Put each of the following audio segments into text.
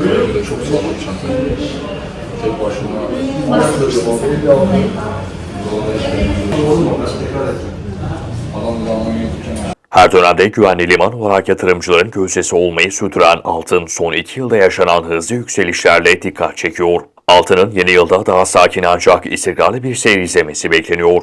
Böyle bir çok sağlam çanta. Tek başına. Adam devamını yutacağım. Her dönemde güvenli liman olarak yatırımcıların gözdesi olmayı sürdüren altın son iki yılda yaşanan hızlı yükselişlerle dikkat çekiyor. Altının yeni yılda daha sakin ancak istikrarlı bir seyir izlemesi bekleniyor.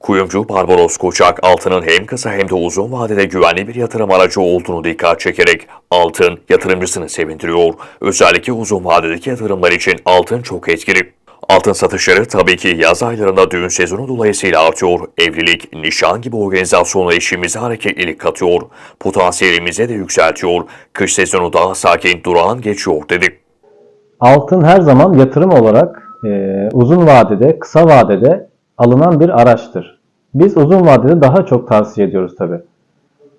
Kuyumcu Barbaros Koçak altının hem kısa hem de uzun vadede güvenli bir yatırım aracı olduğunu dikkat çekerek altın yatırımcısını sevindiriyor. Özellikle uzun vadedeki yatırımlar için altın çok etkili. Altın satışları tabii ki yaz aylarında düğün sezonu dolayısıyla artıyor. Evlilik, nişan gibi organizasyonla işimize hareketlilik katıyor. Potansiyelimizi de yükseltiyor. Kış sezonu daha sakin, durağan geçiyor dedik. Altın her zaman yatırım olarak e, uzun vadede, kısa vadede alınan bir araçtır. Biz uzun vadede daha çok tavsiye ediyoruz tabi.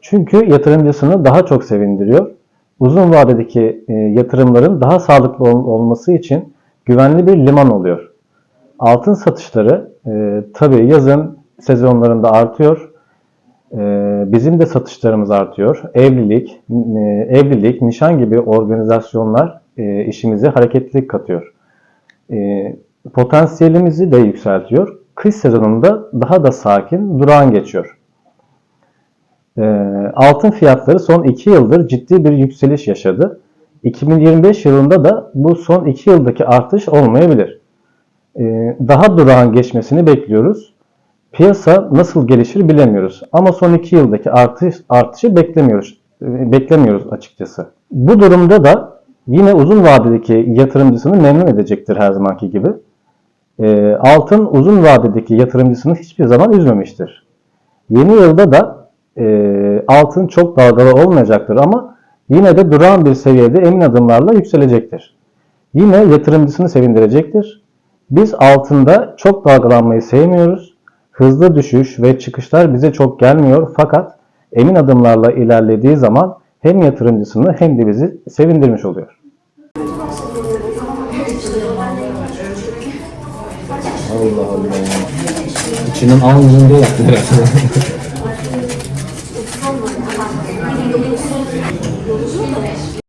Çünkü yatırımcısını daha çok sevindiriyor. Uzun vadedeki e, yatırımların daha sağlıklı ol- olması için güvenli bir liman oluyor. Altın satışları e, tabi yazın sezonlarında artıyor. E, bizim de satışlarımız artıyor. Evlilik, e, evlilik, nişan gibi organizasyonlar e, işimize hareketlilik katıyor. E, potansiyelimizi de yükseltiyor. Kış sezonunda daha da sakin, durağan geçiyor. E, altın fiyatları son 2 yıldır ciddi bir yükseliş yaşadı. 2025 yılında da bu son 2 yıldaki artış olmayabilir. E, daha durağan geçmesini bekliyoruz. Piyasa nasıl gelişir bilemiyoruz. Ama son 2 yıldaki artış artışı beklemiyoruz. e, Beklemiyoruz açıkçası. Bu durumda da yine uzun vadedeki yatırımcısını memnun edecektir her zamanki gibi. E, altın uzun vadedeki yatırımcısını hiçbir zaman üzmemiştir. Yeni yılda da e, altın çok dalgalı olmayacaktır ama yine de durağan bir seviyede emin adımlarla yükselecektir. Yine yatırımcısını sevindirecektir. Biz altında çok dalgalanmayı sevmiyoruz. Hızlı düşüş ve çıkışlar bize çok gelmiyor fakat emin adımlarla ilerlediği zaman hem yatırımcısını hem de bizi sevindirmiş oluyor. Allah Allah. İçinin ağzında yaptı herhalde. eso.